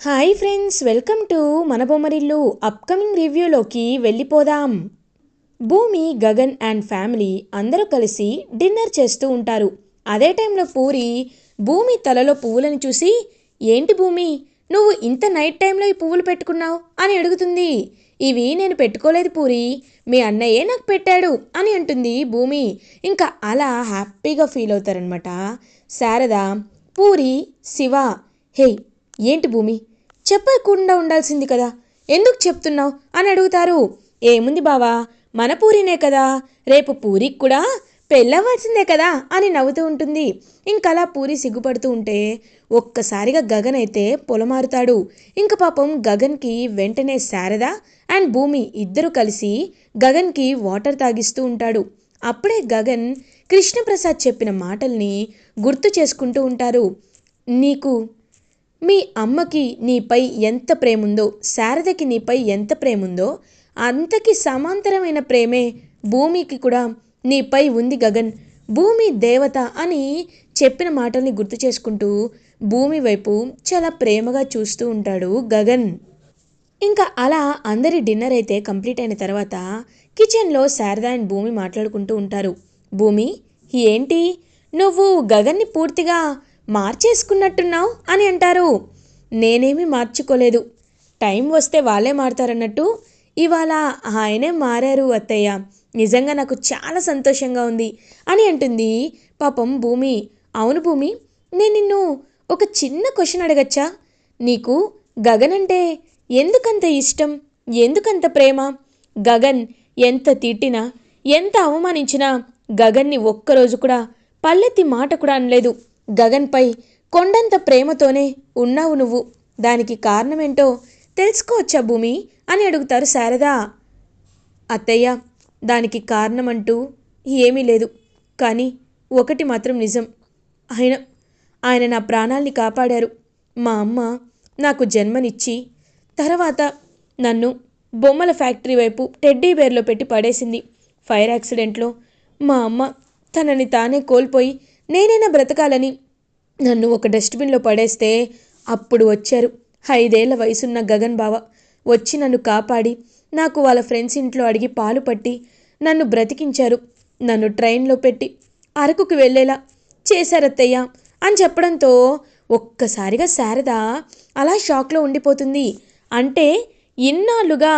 Hi friends welcome to మన Bommarillu upcoming రివ్యూలోకి వెళ్ళిపోదాం. భూమి గగన్ అండ్ ఫ్యామిలీ అందరూ కలిసి డిన్నర్ చేస్తూ ఉంటారు. అదే టైంలో పూరి భూమి తలలో పువ్వులను చూసి ఏంటి భూమి నువ్వు ఇంత నైట్ టైంలో ఈ పువ్వులు పెట్టుకున్నావు? అని అడుగుతుంది. ఇవి నేను పెట్టుకోలేదు పూరి మీ అన్నయ్యే నాకు పెట్టాడు అని అంటుంది భూమి. ఇంకా అలా హ్యాపీగా ఫీల్ అవుతారనమాట శారద పూరి శివ హే ఏంటి భూమి? చెప్పకుండా ఉండాల్సింది కదా. ఎందుకు చెప్తున్నావు? అని అడుగుతారు. ఏముంది బావా? మన పూరినే కదా. రేపు పూరికి కూడా పెళ్ళవలసిందే కదా అని నవ్వుతూ ఉంటుంది. ఇంకలా పూరి సిగ్గుపడుతూ ఉంటే ఒక్కసారిగా గగన్ అయితే పొలమారుతాడు. ఇంక పాపం గగన్కి వెంటనే శారద అండ్ భూమి ఇద్దరు కలిసి గగన్కి వాటర్ తాగిస్తూ ఉంటాడు. అప్పుడే గగన్ కృష్ణప్రసాద్ చెప్పిన మాటల్ని గుర్తు చేసుకుంటూ ఉంటారు. నీకు మీ అమ్మకి నీపై ఎంత ప్రేముందో శారదకి నీపై ఎంత ప్రేముందో అంతకి సమాంతరమైన ప్రేమే భూమికి కూడా నీపై ఉంది గగన్. భూమి దేవత అని చెప్పిన మాటల్ని గుర్తు చేసుకుంటూ భూమి వైపు చాలా ప్రేమగా చూస్తూ ఉంటాడు గగన్. ఇంకా అలా అందరి డిన్నర్ అయితే కంప్లీట్ అయిన తర్వాత కిచెన్లో శారద అండ్ భూమి మాట్లాడుకుంటూ ఉంటారు. భూమి ఏంటి? నువ్వు గగన్ని పూర్తిగా మార్చేసుకున్నట్టున్నావు అని అంటారు. నేనేమీ మార్చుకోలేదు. టైం వస్తే వాళ్ళే మారుతారన్నట్టు ఇవాళ ఆయనే మారారు అత్తయ్య. నిజంగా నాకు చాలా సంతోషంగా ఉంది అని అంటుంది. పాపం భూమి. అవును భూమి నేను నిన్ను ఒక చిన్న క్వశ్చన్ అడగచ్చా? నీకు గగన్ అంటే ఎందుకంత ఇష్టం? ఎందుకంత ప్రేమ? గగన్ ఎంత తిట్టినా ఎంత అవమానించినా గగన్ని ఒక్కరోజు కూడా పల్లెత్తి మాట కూడా అనలేదు. గగన్పై కొండంత ప్రేమతోనే ఉన్నావు నువ్వు. దానికి కారణమేంటో తెలుసుకోవచ్చా భూమి? అని అడుగుతారు శారదా. అత్తయ్య దానికి కారణమంటూ ఏమీ లేదు. కానీ ఒకటి మాత్రం నిజం. ఆయన ఆయన నా ప్రాణాల్ని కాపాడారు. మా అమ్మ నాకు జన్మనిచ్చి తర్వాత నన్ను బొమ్మల ఫ్యాక్టరీ వైపు టెడ్డీ బేర్లో పెట్టి పడేసింది. ఫైర్ యాక్సిడెంట్లో మా అమ్మ తనని తానే కోల్పోయి నేనైనా బ్రతకాలని. నన్ను ఒక డస్ట్బిన్లో పడేస్తే అప్పుడు వచ్చారు. ఐదేళ్ళ వయసున్న గగన్ బావ వచ్చి నన్ను కాపాడి నాకు వాళ్ళ ఫ్రెండ్స్ ఇంట్లో అడిగి పాలు పట్టి నన్ను బ్రతికించారు. నన్ను ట్రైన్లో పెట్టి అరకుకు వెళ్ళేలా చేశారత్తయ్య అని చెప్పడంతో ఒక్కసారిగా శారద అలా షాక్లో ఉండిపోతుంది. అంటే ఇన్నాళ్ళుగా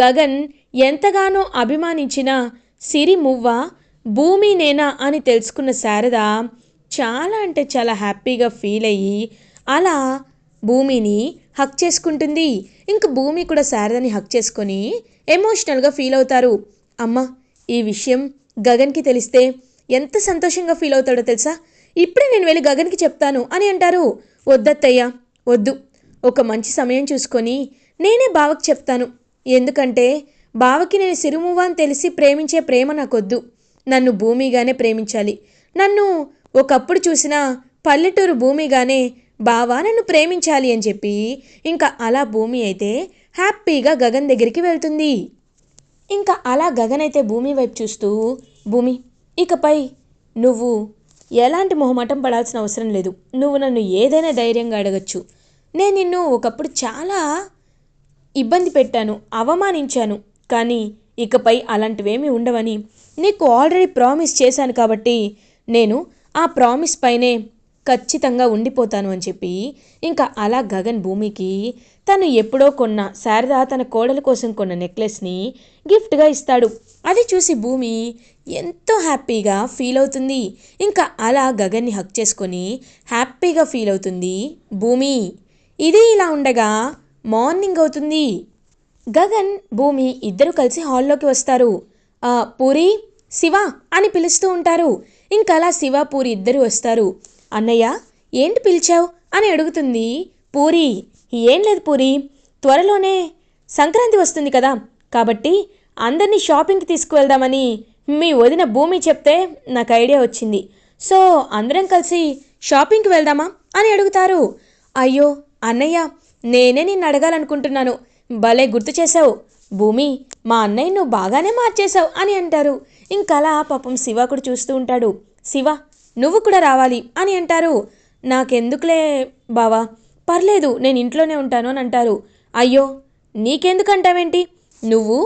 గగన్ ఎంతగానో అభిమానించిన సిరి మువ్వ భూమి నేనా అని తెలుసుకున్న శారద చాలా అంటే చాలా హ్యాపీగా ఫీల్ అయ్యి అలా భూమిని హక్ చేసుకుంటుంది. ఇంక భూమి కూడా శారదని హక్ చేసుకొని ఎమోషనల్గా ఫీల్ అవుతారు. అమ్మ ఈ విషయం గగన్కి తెలిస్తే ఎంత సంతోషంగా ఫీల్ అవుతాడో తెలుసా? ఇప్పుడే నేను వెళ్ళి గగన్కి చెప్తాను అని అంటారు. వద్దత్తయ్యా వద్దు. ఒక మంచి సమయం చూసుకొని నేనే బావకి చెప్తాను. ఎందుకంటే బావకి నేను సిరుమువ్వ అని తెలిసి ప్రేమించే ప్రేమ నాకొద్దు. నన్ను భూమిగానే ప్రేమించాలి. నన్ను ఒకప్పుడు చూసిన పల్లెటూరు భూమిగానే బావా నన్ను ప్రేమించాలి అని చెప్పి ఇంకా అలా భూమి అయితే హ్యాపీగా గగన్ దగ్గరికి వెళ్తుంది. ఇంకా అలా గగన్ అయితే భూమి వైపు చూస్తూ భూమి ఇకపై నువ్వు ఎలాంటి మొహమాటం పడాల్సిన అవసరం లేదు. నువ్వు నన్ను ఏదైనా ధైర్యంగా అడగచ్చు. నేను నిన్ను ఒకప్పుడు చాలా ఇబ్బంది పెట్టాను అవమానించాను. కానీ ఇకపై అలాంటివేమీ ఉండవని నీకు ఆల్రెడీ ప్రామిస్ చేశాను కాబట్టి నేను ఆ ప్రామిస్ పైనే ఖచ్చితంగా ఉండిపోతాను అని చెప్పి ఇంకా అలా గగన్ భూమికి తను ఎప్పుడో కొన్న శారద తన కోడల కోసం కొన్న నెక్లెస్ని గిఫ్ట్గా ఇస్తాడు. అది చూసి భూమి ఎంతో హ్యాపీగా ఫీల్ అవుతుంది. ఇంకా అలా గగన్ని హక్ చేసుకొని హ్యాపీగా ఫీల్ అవుతుంది. భూమి ఇది ఇలా ఉండగా మార్నింగ్ అవుతుంది. గగన్ భూమి ఇద్దరు కలిసి హాల్లోకి వస్తారు. "ఆ, పూరి శివ అని పిలుస్తూ ఉంటారు. ఇంకలా శివ పూరి ఇద్దరు వస్తారు. అన్నయ్య ఏంటి పిలిచావు? అని అడుగుతుంది పూరి. ఏం లేదు పూరి త్వరలోనే సంక్రాంతి వస్తుంది కదా. కాబట్టి అందరినీ షాపింగ్కి తీసుకువెళ్దామని మీ వదిన భూమి చెప్తే నాకు ఐడియా వచ్చింది. సో అందరం కలిసి షాపింగ్కి వెళ్దామా? అని అడుగుతారు. అయ్యో అన్నయ్య నేనే నిన్ను అడగాలనుకుంటున్నాను. భలే గుర్తు చేసావు భూమి మా అన్నయ్య నువ్వు బాగానే మార్చేశావు అని అంటారు. ఇంకలా పాపం శివ కూడా చూస్తూ ఉంటాడు. శివ నువ్వు కూడా రావాలి అని అంటారు. నాకెందుకులే బావా? పర్లేదు నేను ఇంట్లోనే ఉంటాను అని అంటారు. అయ్యో నీకెందుకంటావేంటి? నువ్వు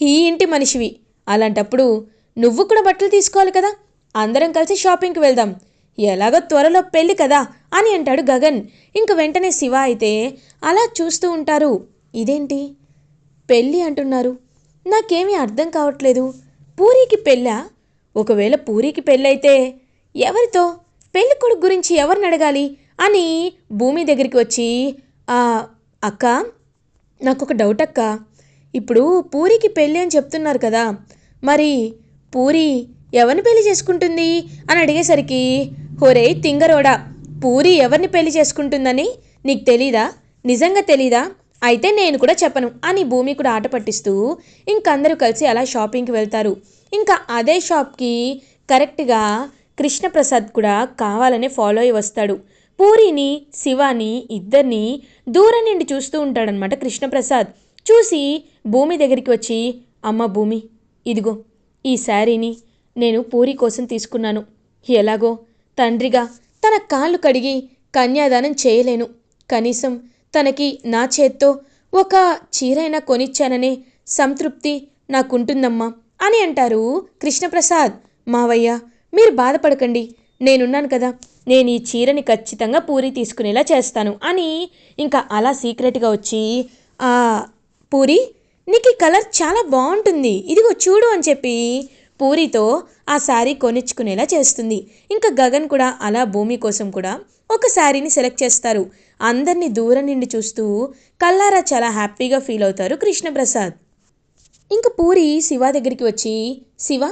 ఈ ఇంటి మనిషివి. అలాంటప్పుడు నువ్వు కూడా బట్టలు తీసుకోవాలి కదా? అందరం కలిసి షాపింగ్కి వెళ్దాం. ఎలాగో త్వరలో పెళ్ళి కదా అని అంటాడు గగన్. ఇంక వెంటనే శివ అయితే అలా చూస్తూ ఉంటారు. ఇదేంటి? పెళ్ళి అంటున్నారు. నాకేమీ అర్థం కావట్లేదు. పూరికి పెళ్ళా? ఒకవేళ పూరికి పెళ్ళైతే ఎవరితో? పెళ్ళి కొడుకు గురించి ఎవరిని అడగాలి? అని భూమి దగ్గరికి వచ్చి "ఆ, అక్క నాకు ఒక డౌట్ అక్క. ఇప్పుడు పూరికి పెళ్ళి అని చెప్తున్నారు కదా. మరి పూరి ఎవరిని పెళ్ళి చేసుకుంటుంది? అని అడిగేసరికి హోరే తింగరోడా పూరి ఎవరిని పెళ్ళి చేసుకుంటుందని నీకు తెలీదా? నిజంగా తెలీదా? అయితే నేను కూడా చెప్పను అని భూమి కూడా ఆట పట్టిస్తూ ఇంకందరూ కలిసి అలా షాపింగ్కి వెళ్తారు. ఇంకా అదే షాప్కి కరెక్ట్గా కృష్ణప్రసాద్ కూడా కావాలనే ఫాలో అయి వస్తాడు. పూరిని శివాని ఇద్దరిని దూరం నుండి చూస్తూ ఉంటాడనమాట కృష్ణప్రసాద్. చూసి భూమి దగ్గరికి వచ్చి అమ్మ భూమి ఇదిగో ఈ శారీని నేను పూరి కోసం తీసుకున్నాను. ఎలాగో తండ్రిగా తన కాళ్ళు కడిగి కన్యాదానం చేయలేను. కనీసం తనకి నా చేత్తో ఒక చీరైనా కొనిచ్చాననే సంతృప్తి నాకుంటుందమ్మా అని అంటారు కృష్ణప్రసాద్. మావయ్య మీరు బాధపడకండి. నేనున్నాను కదా. నేను ఈ చీరని ఖచ్చితంగా పూరి తీసుకునేలా చేస్తాను అని ఇంకా అలా సీక్రెట్గా వచ్చి ఆ పూరి నీకు ఈ కలర్ చాలా బాగుంటుంది. ఇదిగో చూడు అని చెప్పి పూరితో ఆ శారీ కొనిచ్చుకునేలా చేస్తుంది. ఇంకా గగన్ కూడా అలా భూమి కోసం కూడా ఒక శారీని సెలెక్ట్ చేస్తారు. అందరినీ దూరం నుండి చూస్తూ కల్లారా చాలా హ్యాపీగా ఫీల్ అవుతారు కృష్ణప్రసాద్. ఇంక పూరి శివ దగ్గరికి వచ్చి శివ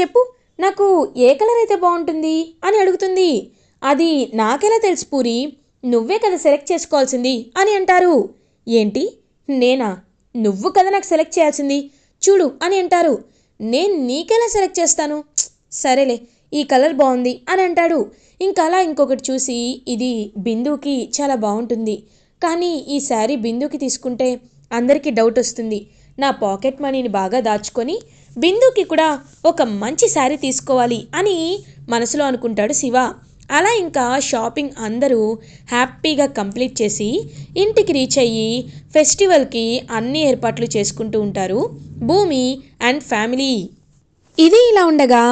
చెప్పు నాకు ఏ కలర్ అయితే బాగుంటుంది? అని అడుగుతుంది. అది నాకెలా తెలుసు పూరి? నువ్వే కదా సెలెక్ట్ చేసుకోవాల్సింది అని అంటారు. ఏంటి? నేనా? నువ్వు కదా నాకు సెలెక్ట్ చేయాల్సింది? చూడు అని అంటారు. నేను నీకెలా సెలెక్ట్ చేస్తాను? సరేలే ఈ కలర్ బాగుంది అని అంటాడు. ఇంకా అలా ఇంకొకటి చూసి ఇది బిందుకి చాలా బాగుంటుంది. కానీ ఈ శారీ బిందుకి తీసుకుంటే అందరికీ డౌట్ వస్తుంది. నా పాకెట్ మనీని బాగా దాచుకొని బిందుకి కూడా ఒక మంచి శారీ తీసుకోవాలి అని మనసులో అనుకుంటాడు శివ. అలా ఇంకా షాపింగ్ అందరూ హ్యాపీగా కంప్లీట్ చేసి ఇంటికి రీచ్ అయ్యి ఫెస్టివల్కి అన్ని ఏర్పాట్లు చేసుకుంటూ ఉంటారు భూమి అండ్ ఫ్యామిలీ. ఇది ఇలా ఉండగా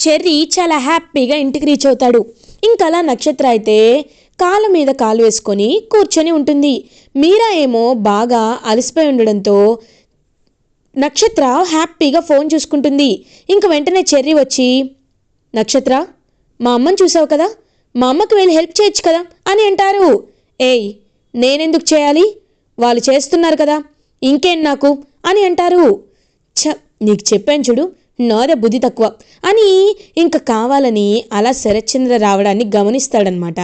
చెర్రీ చాలా హ్యాపీగా ఇంటికి రీచ్ అవుతాడు. ఇంకలా నక్షత్ర అయితే కాలు మీద కాలు వేసుకొని కూర్చొని ఉంటుంది. మీరా ఏమో బాగా అలసిపోయి ఉండడంతో నక్షత్ర హ్యాపీగా ఫోన్ చూసుకుంటుంది. ఇంక వెంటనే చెర్రీ వచ్చి నక్షత్ర మా అమ్మని చూసావు కదా? మా అమ్మకి వెళ్ళి హెల్ప్ చేయొచ్చు కదా? అని అంటారు. ఏయ్ నేనెందుకు చేయాలి? వాళ్ళు చేస్తున్నారు కదా. ఇంకేం నాకు? అని అంటారు. ఛ నీకు చెప్పాను చూడు నోర బుద్ధి తక్కువ. అని ఇంక కావాలని అలా శరత్చంద్ర రావడాన్ని గమనిస్తాడనమాట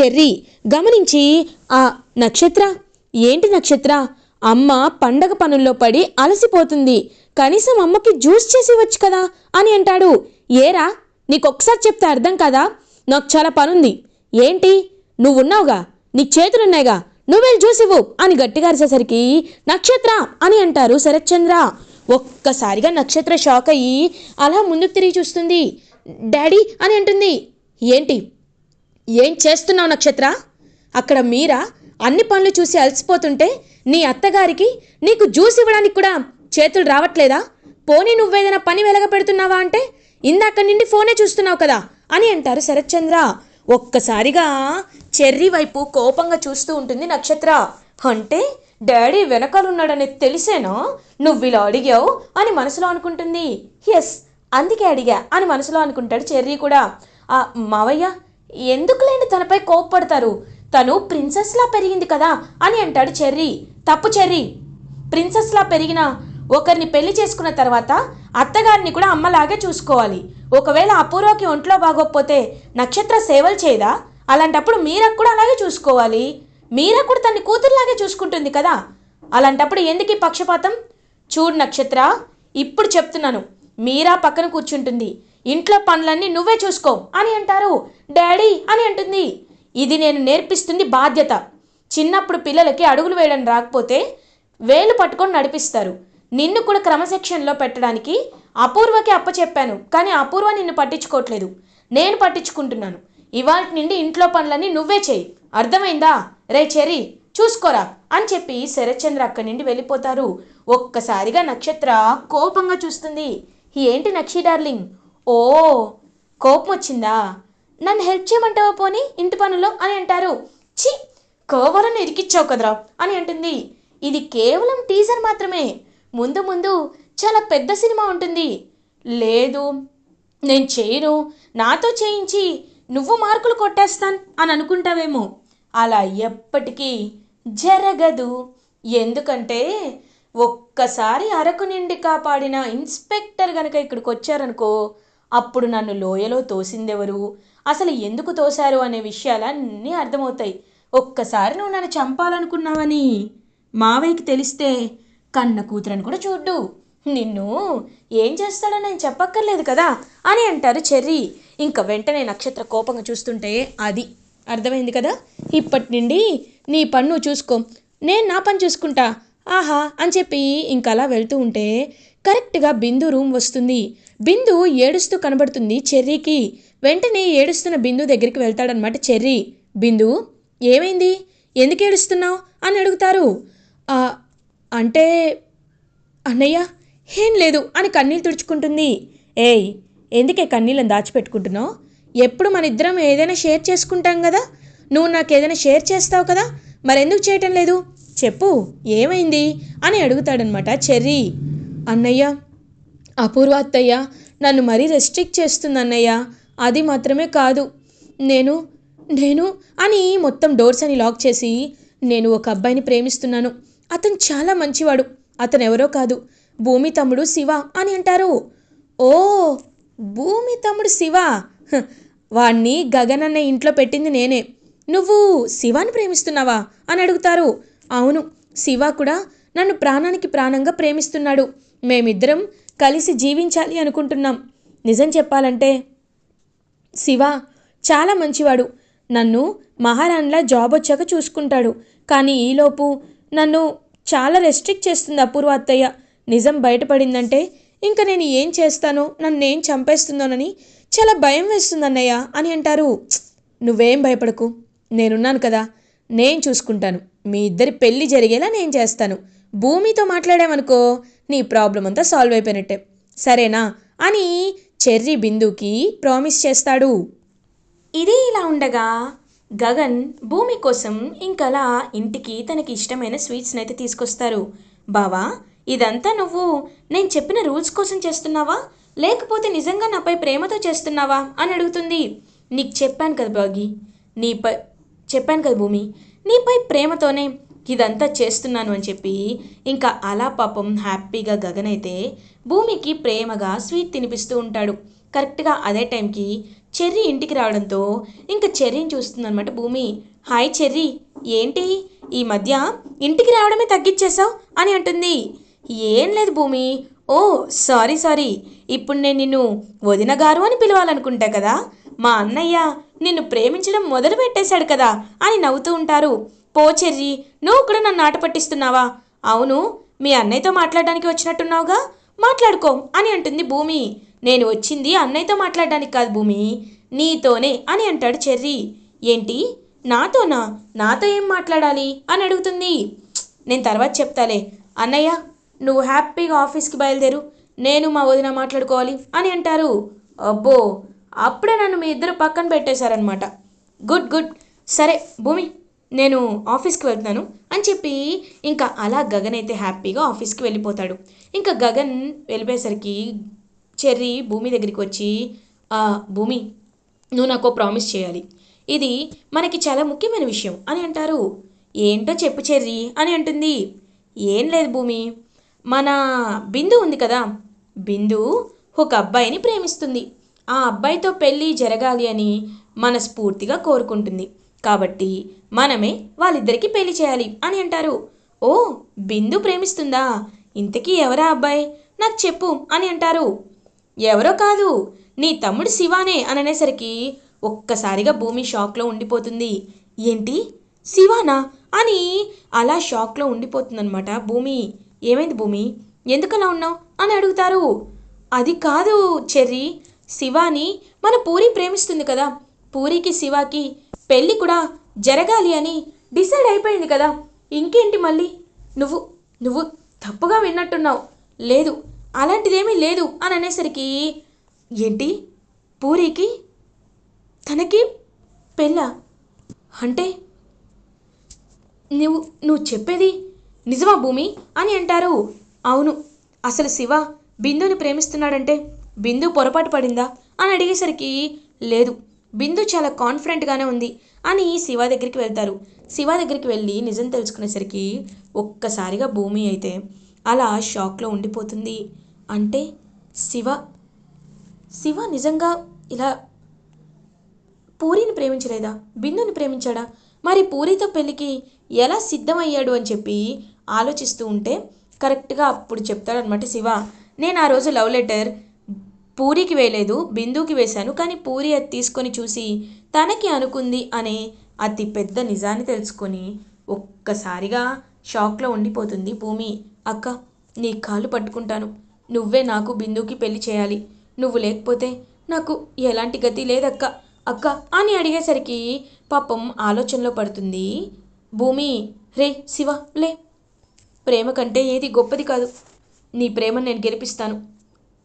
చెర్రీ గమనించి ఆ నక్షత్ర ఏంటి నక్షత్ర? అమ్మ పండగ పనుల్లో పడి అలసిపోతుంది. కనీసం అమ్మకి జ్యూస్ చేసి ఇవ్వచ్చు కదా? అని అంటాడు. ఏరా నీకొకసారి చెప్తే అర్థం కదా? నాకు చాలా పనుంది. ఏంటి? నువ్వున్నావుగా? నీకు చేతులున్నాయిగా? నువ్వెళ్ళి జ్యూస్ ఇవ్వు అని గట్టిగా అరిసేసరికి నక్షత్ర అని అంటారు శరత్చంద్ర ఒక్కసారిగా నక్షత్ర షాక్ అయ్యి అలా ముందుకు తిరిగి చూస్తుంది. డాడీ అని అంటుంది. ఏంటి? ఏం చేస్తున్నావు నక్షత్ర? అక్కడ మీరా అన్ని పనులు చూసి అలసిపోతుంటే నీ అత్తగారికి నీకు జ్యూస్ ఇవ్వడానికి కూడా చేతులు రావట్లేదా? పోనీ నువ్వేదైనా పని వెలగ పెడుతున్నావా అంటే ఇందాక నుండి ఫోనే చూస్తున్నావు కదా అని అంటారు శరత్చంద్ర. ఒక్కసారిగా చెర్రీ వైపు కోపంగా చూస్తూ ఉంటుంది నక్షత్ర. అంటే డాడీ వెనకాలన్నాడని తెలిసేనా? నువ్వు ఇలా అడిగావు? అని మనసులో అనుకుంటుంది. ఎస్ అందుకే అడిగా అని మనసులో అనుకుంటాడు చెర్రీ కూడా. ఆ మావయ్య ఎందుకులేండి తనపై కోప్పడతారు? తను ప్రిన్సెస్లా పెరిగింది కదా అని అంటాడు చెర్రీ. తప్పు చెర్రీ ప్రిన్సెస్లా పెరిగిన ఒకరిని పెళ్ళి చేసుకున్న తర్వాత అత్తగారిని కూడా అమ్మలాగే చూసుకోవాలి. ఒకవేళ అపూర్వకి ఒంట్లో బాగోకపోతే నక్షత్ర సేవలు చేయదా? అలాంటప్పుడు మీరకు కూడా అలాగే చూసుకోవాలి. మీరా కూడా తన్ని కూతురులాగే చూసుకుంటుంది కదా? అలాంటప్పుడు ఎందుకు పక్షపాతం? చూడు నక్షత్ర ఇప్పుడు చెప్తున్నాను. మీరా పక్కన కూర్చుంటుంది. ఇంట్లో పనులన్నీ నువ్వే చూసుకో అని అంటారు. డాడీ అని అంటుంది. ఇది నేను నేర్పిస్తుంది బాధ్యత. చిన్నప్పుడు పిల్లలకి అడుగులు వేయడం రాకపోతే వేలు పట్టుకొని నడిపిస్తారు. నిన్ను కూడా క్రమశిక్షణలో పెట్టడానికి అపూర్వకి అప్పచెప్పాను కానీ అపూర్వ నిన్ను పట్టించుకోవట్లేదు. నేను పట్టించుకుంటున్నాను. ఇవాళ నుండి ఇంట్లో పనులన్నీ నువ్వే చేయి. అర్థమైందా? రే చెరీ చూసుకోరా అని చెప్పి శరత్చంద్ర అక్కడి నుండి వెళ్ళిపోతారు. ఒక్కసారిగా నక్షత్ర కోపంగా చూస్తుంది. ఏంటి నక్షి డార్లింగ్? ఓ కోపం వచ్చిందా? నన్ను హెల్ప్ చేయమంటావా పోనీ? ఇంటి పనులో? అని అంటారు. చి కోవలను ఇరికిచ్చావు కదరా? అని అంటుంది. ఇది కేవలం టీజర్ మాత్రమే. ముందు ముందు చాలా పెద్ద సినిమా ఉంటుంది. లేదు నేను చేయను. నాతో చేయించి నువ్వు మార్కులు కొట్టేస్తాను అని అనుకుంటావేమో. అలా ఎప్పటికీ జరగదు. ఎందుకంటే ఒక్కసారి అరకు నిండి కాపాడిన ఇన్స్పెక్టర్ గనక ఇక్కడికి వచ్చారనుకో అప్పుడు నన్ను లోయలో తోసిందెవరు? అసలు ఎందుకు తోశారు అనే విషయాలన్నీ అర్థమవుతాయి. ఒక్కసారి నువ్వు నన్ను చంపాలనుకున్నావని మావయ్యకి తెలిస్తే కన్న కూతురని కూడా చూడ్డు. నిన్ను ఏం చేస్తాడో నేను చెప్పక్కర్లేదు కదా అని అంటారు చెర్రీ. ఇంకా వెంటనే నక్షత్ర కోపంగా చూస్తుంటే అది అర్థమైంది కదా? ఇప్పటి నుండి నీ పన్ను చూసుకో. నేను నా పని చూసుకుంటా. ఆహా అని చెప్పి ఇంకలా అలా వెళ్తూ ఉంటే కరెక్ట్గా బిందు రూమ్ వస్తుంది. బిందు ఏడుస్తూ కనబడుతుంది చెర్రీకి. వెంటనే ఏడుస్తున్న బిందు దగ్గరికి వెళ్తాడనమాట చెర్రీ. బిందు ఏమైంది? ఎందుకు ఏడుస్తున్నావు? అని అడుగుతారు. అంటే అన్నయ్య ఏం లేదు అని కన్నీళ్ళు తుడుచుకుంటుంది. ఏయ్ ఎందుకే కన్నీళ్ళని దాచిపెట్టుకుంటున్నావు? ఎప్పుడు మన ఇద్దరం ఏదైనా షేర్ చేసుకుంటాం కదా? నువ్వు నాకు ఏదైనా షేర్ చేస్తావు కదా? మరెందుకు చేయటం లేదు? చెప్పు ఏమైంది? అని అడుగుతాడనమాట చెర్రీ. అన్నయ్య అపూర్వ అత్తయ్య నన్ను మరీ రెస్ట్రిక్ట్ చేస్తుంది అన్నయ్య. అది మాత్రమే కాదు. నేను నేను అని మొత్తం డోర్స్ అని లాక్ చేసి నేను ఒక అబ్బాయిని ప్రేమిస్తున్నాను. అతను చాలా మంచివాడు. అతను ఎవరో కాదు. భూమి తమ్ముడు శివ అని అంటారు. ఓ భూమి తమ్ముడు శివ. వాణ్ణి గగన్ అన్న ఇంట్లో పెట్టింది నేనే. నువ్వు శివాని ప్రేమిస్తున్నావా? అని అడుగుతారు. అవును శివ కూడా నన్ను ప్రాణానికి ప్రాణంగా ప్రేమిస్తున్నాడు. మేమిద్దరం కలిసి జీవించాలి అనుకుంటున్నాం. నిజం చెప్పాలంటే శివ చాలా మంచివాడు. నన్ను మహారాణిలా జాబ్ వచ్చాక చూసుకుంటాడు. కానీ ఈలోపు నన్ను చాలా రెస్ట్రిక్ట్ చేస్తుంది అపూర్వ అత్తయ్య. నిజం బయటపడిందంటే ఇంకా నేను ఏం చేస్తానో నన్ను ఏం చంపేస్తుందోనని చాలా భయం వేస్తుంది అన్నయ్య అని అంటారు. నువ్వేం భయపడకు నేనున్నాను కదా నేను చూసుకుంటాను. మీ ఇద్దరి పెళ్ళి జరిగేలా నేను చేస్తాను. భూమితో మాట్లాడామనుకో నీ ప్రాబ్లం అంతా సాల్వ్ అయిపోయినట్టే. సరేనా అని చెర్రీ బిందుకి ప్రామిస్ చేస్తాడు. ఇది ఇలా ఉండగా గగన్ భూమి కోసం ఇంకలా ఇంటికి తనకి ఇష్టమైన స్వీట్స్ని అయితే తీసుకొస్తారు. బావా ఇదంతా నువ్వు నేను చెప్పిన రూల్స్ కోసం చేస్తున్నావా? లేకపోతే నిజంగా నాపై ప్రేమతో చేస్తున్నావా? అని అడుగుతుంది. నీకు చెప్పాను కదా బాగి. నీపై చెప్పాను కదా భూమి. నీపై ప్రేమతోనే ఇదంతా చేస్తున్నాను అని చెప్పి ఇంకా అలా పాపం హ్యాపీగా గగన్ అయితే భూమికి ప్రేమగా స్వీట్ తినిపిస్తూ ఉంటాడు. కరెక్ట్గా అదే టైంకి చెర్రీ ఇంటికి రావడంతో ఇంకా చెర్రీని చూస్తుందన్నమాట భూమి. హాయ్ చెర్రీ ఏంటి? ఈ మధ్య ఇంటికి రావడమే తగ్గించేశావు? అని అంటుంది. ఏం లేదు భూమి ఓ సారీ సారీ. ఇప్పుడు నేను నిన్ను వదిన గారు అని పిలవాలనుకుంటా కదా. మా అన్నయ్య నిన్ను ప్రేమించడం మొదలు పెట్టేశాడు కదా అని నవ్వుతూ ఉంటారు. పో చెర్రీ నువ్వు కూడా నన్ను ఆట పట్టిస్తున్నావా? అవును మీ అన్నయ్యతో మాట్లాడడానికి వచ్చినట్టున్నావుగా? మాట్లాడుకో అని అంటుంది భూమి. నేను వచ్చింది అన్నయ్యతో మాట్లాడడానికి కాదు భూమి. నీతోనే అని అంటాడు చెర్రీ. ఏంటి? నాతోనా? నాతో ఏం మాట్లాడాలి? అని అడుగుతుంది. నేను తర్వాత చెప్తాలే. అన్నయ్య నువ్వు హ్యాపీగా ఆఫీస్కి బయలుదేరు నేను మా వదిన మాట్లాడుకోవాలి అని అంటారు. అబ్బో అప్పుడే నన్ను మీ ఇద్దరు పక్కన పెట్టేశారనమాట గుడ్ గుడ్. సరే భూమి నేను ఆఫీస్కి వెళ్తున్నాను అని చెప్పి ఇంకా అలా గగన్ అయితే హ్యాపీగా ఆఫీస్కి వెళ్ళిపోతాడు. ఇంకా గగన్ వెళ్ళిపోయేసరికి చెర్రీ భూమి దగ్గరికి వచ్చి భూమి నువ్వు నాకు ప్రామిస్ చేయాలి. ఇది మనకి చాలా ముఖ్యమైన విషయం అని అంటారు. ఏంటో చెప్పు చెర్రీ అని అంటుంది. ఏం లేదు భూమి మన బిందు ఉంది కదా. బిందు ఒక అబ్బాయిని ప్రేమిస్తుంది. ఆ అబ్బాయితో పెళ్ళి జరగాలి అని మనస్ఫూర్తిగా కోరుకుంటుంది. కాబట్టి మనమే వాళ్ళిద్దరికీ పెళ్ళి చేయాలి అని అంటారు. ఓ బిందు ప్రేమిస్తుందా? ఇంతకీ ఎవరా అబ్బాయి? నాకు చెప్పు అని అంటారు. ఎవరో కాదు నీ తమ్ముడు శివానే అని అనేసరికి ఒక్కసారిగా భూమి షాక్లో ఉండిపోతుంది. ఏంటి? శివానా? అని అలా షాక్లో ఉండిపోతుందన్నమాట భూమి. ఏమైంది భూమి? ఎందుకలా ఉన్నావు? అని అడుగుతారు. అది కాదు చెర్రీ. శివాని మన పూరి ప్రేమిస్తుంది కదా. పూరికి శివాకి పెళ్ళి కూడా జరగాలి అని డిసైడ్ అయిపోయింది కదా. ఇంకేంటి మళ్ళీ? నువ్వు నువ్వు తప్పుగా విన్నట్టున్నావు. లేదు అలాంటిదేమీ లేదు అని అనేసరికి ఏంటి? పూరికి తనకి పెళ్ళ? అంటే నువ్వు నువ్వు చెప్పేది నిజమా భూమి? అని అంటారు. అవును. అసలు శివ బిందుని ప్రేమిస్తున్నాడంటే బిందు పొరపాటు పడిందా? అని అడిగేసరికి లేదు. బిందు చాలా కాన్ఫిడెంట్గానే ఉంది అని శివ దగ్గరికి వెళ్తారు. శివ దగ్గరికి వెళ్ళి నిజం తెలుసుకునేసరికి ఒక్కసారిగా భూమి అయితే అలా షాక్లో ఉండిపోతుంది. అంటే శివ శివ నిజంగా ఇలా పూరిని ప్రేమించలేదా? బిందుని ప్రేమించాడా? మరి పూరితో పెళ్ళికి ఎలా సిద్ధమయ్యాడు అని చెప్పి ఆలోచిస్తూ ఉంటే కరెక్ట్గా అప్పుడు చెప్తాడనమాట శివ. నేను ఆ రోజు లవ్ లెటర్ పూరికి వేయలేదు బిందుకి వేశాను కానీ పూరి అది తీసుకొని చూసి తనకి అనుకుంది అనే అతి పెద్ద నిజాన్ని తెలుసుకొని ఒక్కసారిగా షాక్లో ఉండిపోతుంది భూమి. అక్క నీ కాళ్ళు పట్టుకుంటాను. నువ్వే నాకు బిందుకి పెళ్ళి చేయాలి. నువ్వు లేకపోతే నాకు ఎలాంటి గతి లేదక్క. అక్క అని అడిగేసరికి పాపం ఆలోచనలో పడుతుంది భూమి. రే శివ లే. ప్రేమ కంటే ఏది గొప్పది కాదు. నీ ప్రేమను నేను గెలిపిస్తాను.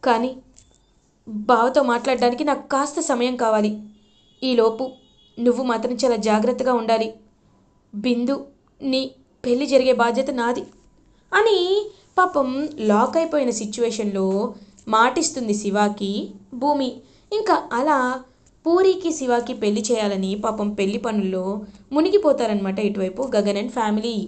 కానీ బావతో మాట్లాడడానికి నాకు కాస్త సమయం కావాలి. ఈలోపు నువ్వు మాత్రం చాలా జాగ్రత్తగా ఉండాలి. బిందు నీ పెళ్ళి జరిగే బాధ్యత నాది. అని పాపం లాక్ అయిపోయిన సిచ్యువేషన్లో మాటిస్తుంది శివాకి భూమి. ఇంకా అలా పూరికి శివాకి పెళ్ళి చేయాలని పాపం పెళ్ళి పనుల్లో మునిగిపోతారనమాట ఇటువైపు గగన్ అండ్ ఫ్యామిలీ.